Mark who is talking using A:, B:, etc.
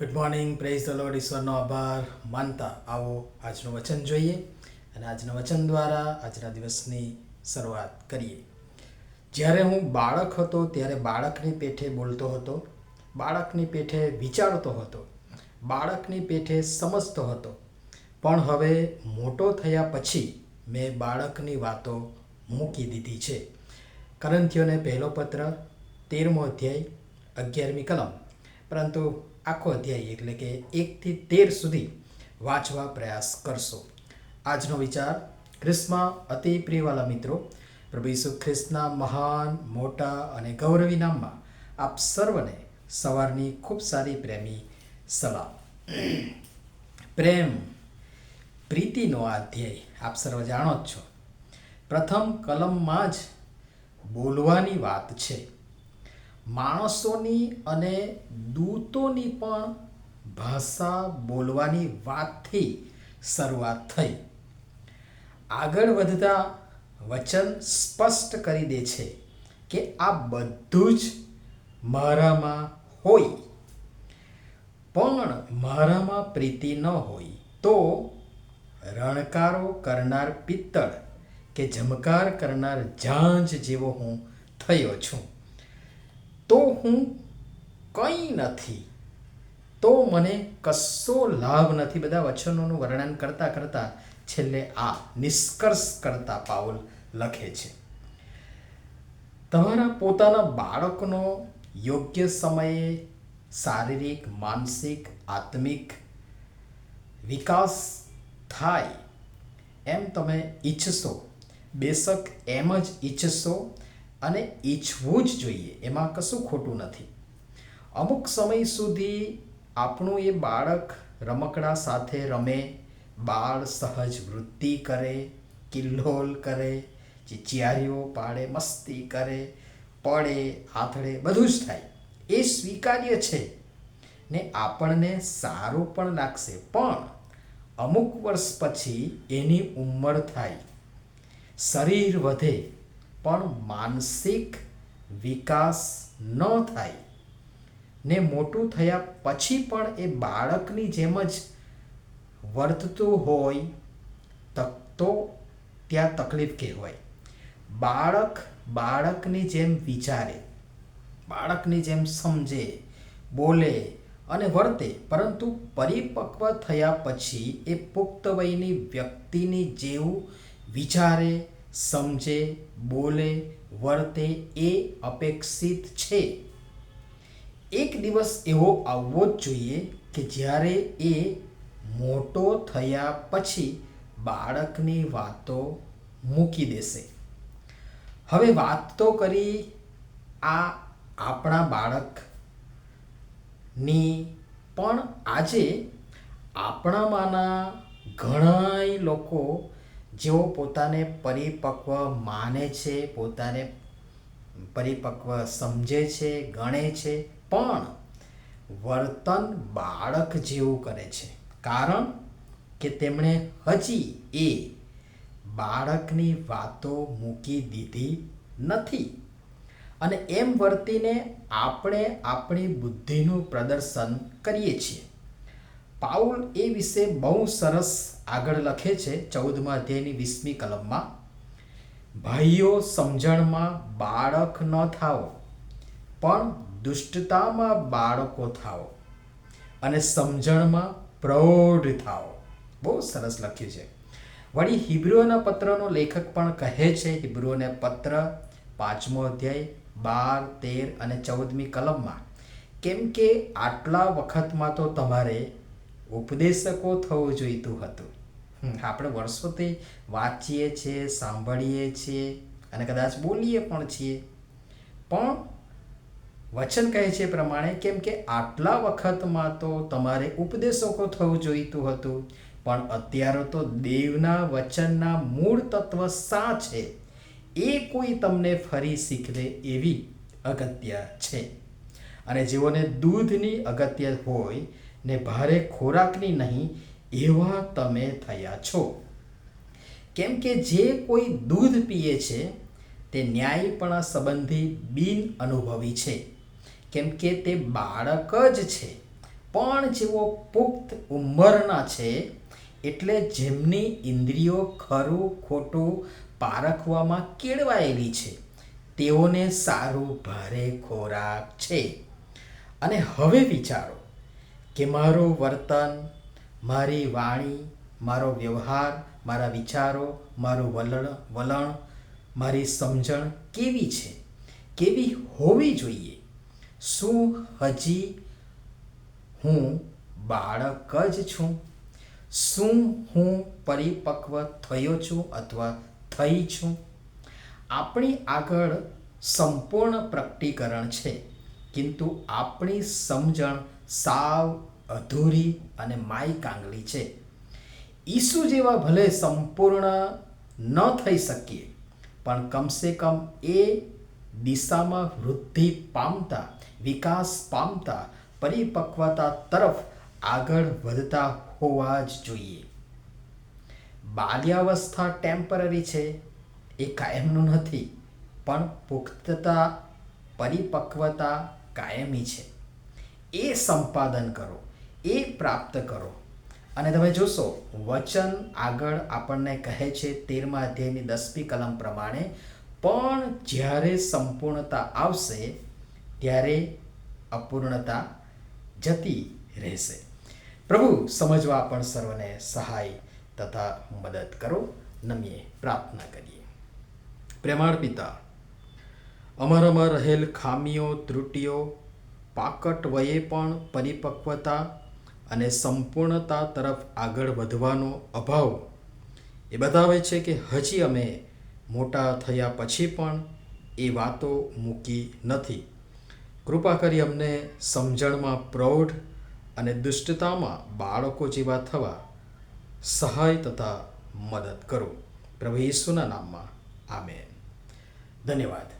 A: Good morning praise the lord ઈશ્વરનો આભાર. માનતા, આવો આજનું વચન જોઈએ અને આજના વચન દ્વારા આજના દિવસની શરૂઆત કરીએ. જ્યારે હું બાળક હતો, ત્યારે બાળકની પેઠે બોલતો હતો, બાળકની પેઠે વિચારતો હતો, બાળકની પેઠે સમજતો હતો. પણ હવે મોટો થયા પછી મેં બાળકની વાતો મૂકી દીધી છે. કરંથીઓને પહેલો પત્ર તેરમો અધ્યાય અગિયારમી કલમ. પરંતુ આખો અધ્યાય એટલે કે એકથી તેર સુધી વાંચવા પ્રયાસ કરશો. આજનો વિચાર ખ્રિસ્તમાં અતિ પ્રિયવાલા મિત્રો, પ્રભુ ઈસુ ખ્રિસ્તના મહાન, મોટા અને ગૌરવી નામમાં આપ સર્વને સવારની ખૂબ સારી પ્રેમી સલામ પ્રેમ પ્રીતિનો આ અધ્યાય આપ સર્વ જાણો જ છો. પ્રથમ કલમમાં જ બોલવાની વાત છે. માણસોની અને દૂતોની પણ ભાષા બોલવાની વાતથી શરૂઆત થઈ. આગળ વધતા વચન સ્પષ્ટ કરી દે છે કે આ બધું જ મારામાં હોય. પણ મારામાં પ્રીતિ ન હોય તો રણકારો કરનાર પિત્તળ કે ઝમકાર કરનાર ઝાંઝ જેવો હું થયો છું. તો હું કંઈ નથી. તો મને કશો લાભ નથી. બધા વચનોનું વર્ણન કરતાં કરતાં છેલ્લે આ નિષ્કર્ષ કરતા પાઉલ લખે છે. તમારા પોતાના બાળકનો યોગ્ય સમયે શારીરિક, માનસિક, આત્મિક વિકાસ થાય એમ તમે ઈચ્છશો. બેશક એમ જ ઈચ્છશો અને ઈચ્છવું જ જોઈએ. એમાં કશું ખોટું નથી. અમુક સમય સુધી આપણું એ બાળક રમકડા સાથે રમે, બાળ સહજ વૃત્તિ કરે, કિલ્લોલ કરે, ચિચિયારીઓ પાડે, મસ્તી કરે, પડે, આથડે, બધું જ થાય. એ સ્વીકાર્ય છે ને આપણને સારું પણ લાગશે. પણ અમુક વર્ષ પછી એની ઉંમર થાય. શરીર વધે પણ માનસિક વિકાસ ન થાય. ને મોટું થયા પછી પણ એ બાળકની જેમ જ વર્તતું હોય તક તો ત્યાં તકલીફ કહેવાય. બાળક બાળકની જેમ વિચારે, બાળકની જેમ સમજે, બોલે અને વર્તે. પરંતુ પરિપક્વ થયા પછી એ પુખ્ત વયની વ્યક્તિની જેવું વિચારે સમજે, બોલે, વર્તે એ અપેક્ષિત છે. એક દિવસ એવો આવવો જ જોઈએ કે જ્યારે એ મોટો થયા પછી બાળકની વાતો મૂકી દેશે. હવે વાત તો કરી આ આપણા બાળકની, પણ આજે આપણામાંના ઘણાય લોકો જેઓ પોતાને પરિપક્વ માને છે, પોતાને પરિપક્વ સમજે છે, ગણે છે, પણ વર્તન બાળક જેવું કરે છે. કારણ કે તેમણે હજી એ બાળકની વાતો મૂકી દીધી નથી. અને એમ વર્તીને આપણે આપણી બુદ્ધિનું પ્રદર્શન કરીએ છીએ. પાઉલ એ વિશે બહુ સરસ આગળ લખે છે ચૌદમા અધ્યાયની વીસમી કલમમાં. ભાઈઓ, સમજણમાં બાળક ન થાઓ, પણ દુષ્ટતામાં બાળકો થાઓ અને સમજણમાં પ્રૌઢ થાઓ. બહુ સરસ લખ્યું છે. વળી હિબ્રુઓના પત્રનો લેખક પણ કહે છે, હિબ્રુઓને પત્ર, પાંચમો અધ્યાય, બાર, તેર અને ચૌદમી કલમમાં, કેમ કે આટલા વખતમાં તો તમારે ઉપદેશકો થવું જોઈતું હતું. આપણે વર્ષોથી વાંચીએ છીએ, સાંભળીએ છીએ અને કદાચ બોલીએ પણ છીએ. પણ વચન કહે છે પ્રમાણે કેમ કે આટલા વખતમાં તો તમારે ઉપદેશકો થવું જોઈતું હતું. પણ અત્યારે તો દેવના વચનના મૂળ તત્વ સા છે? એ કોઈ તમને ફરી શીખવે એવી અગત્ય છે. અને જેઓને દૂધની અગત્ય હોય ને ભારે ખોરાકની નહીં, એવા તમે થયા છો. કેમ કે જે કોઈ દૂધ પીએ છે, તે ન્યાયપણા સંબંધી બિન અનુભવી છે. કેમ કે તે બાળક જ છે. પણ જેઓ પુખ્ત ઉંમરના છે, એટલે જેમની ઇન્દ્રિયો ખરું ખોટું પારખવામાં કેળવાયેલી છે, તેઓને સારું ભારે ખોરાક છે. અને હવે વિચારો કે મારું વર્તન, મારી વાણી, મારો વ્યવહાર, મારા વિચારો, મારું વલણ વલણ, મારી સમજણ કેવી છે? કેવી હોવી જોઈએ? શું હજી હું બાળક જ છું? શું હું પરિપક્વ થયો છું અથવા થઈ છું? આપણી આગળ સંપૂર્ણ પ્રકટીકરણ છે. કિંતુ આપણી સમજણ સાવ, અધૂરી અને માય કાંગલી છે. ઈસુ જેવા ભલે સંપૂર્ણ ન થઈ શકીએ, પણ કમસે કમ એ દિશામાં વૃદ્ધિ પામતા, વિકાસ પામતા, પરિપક્વતા તરફ આગળ વધતા હોવા જ જોઈએ. બાલ્યાવસ્થા ટેમ્પરરી છે, એ કાયમનું નથી, પણ પુખ્તતા, પરિપક્વતા કાયમી છે. એ સંપાદન કરો, એ પ્રાપ્ત કરો. અને તમે જોશો, વચન આગળ આપણને કહે છે તેરમા અધ્યાયની દસમી કલમ પ્રમાણે, પણ જ્યારે સંપૂર્ણતા આવશે, ત્યારે અપૂર્ણતા જતી રહેશે. પ્રભુ, સમજવા પણ સર્વને સહાય તથા મદદ કરો. નમીએ પ્રાર્થના કરીએ. પ્રેમાળ પિતા, અમારામાં રહેલ ખામીઓ, ત્રુટીઓ પાકટ વયે પણ પરિપક્વતા અને સંપૂર્ણતા તરફ આગળ વધવાનો અભાવ. એ બતાવે છે કે હજી અમે મોટા થયા પછી પણ એ વાતો મૂકી નથી. કૃપા કરી અમને સમજણમાં પ્રૌઢ અને દુષ્ટતામાં બાળકો જેવા થવા સહાય તથા મદદ કરો. પ્રભુ ઈસુના નામમાં. આમેન. ધન્યવાદ.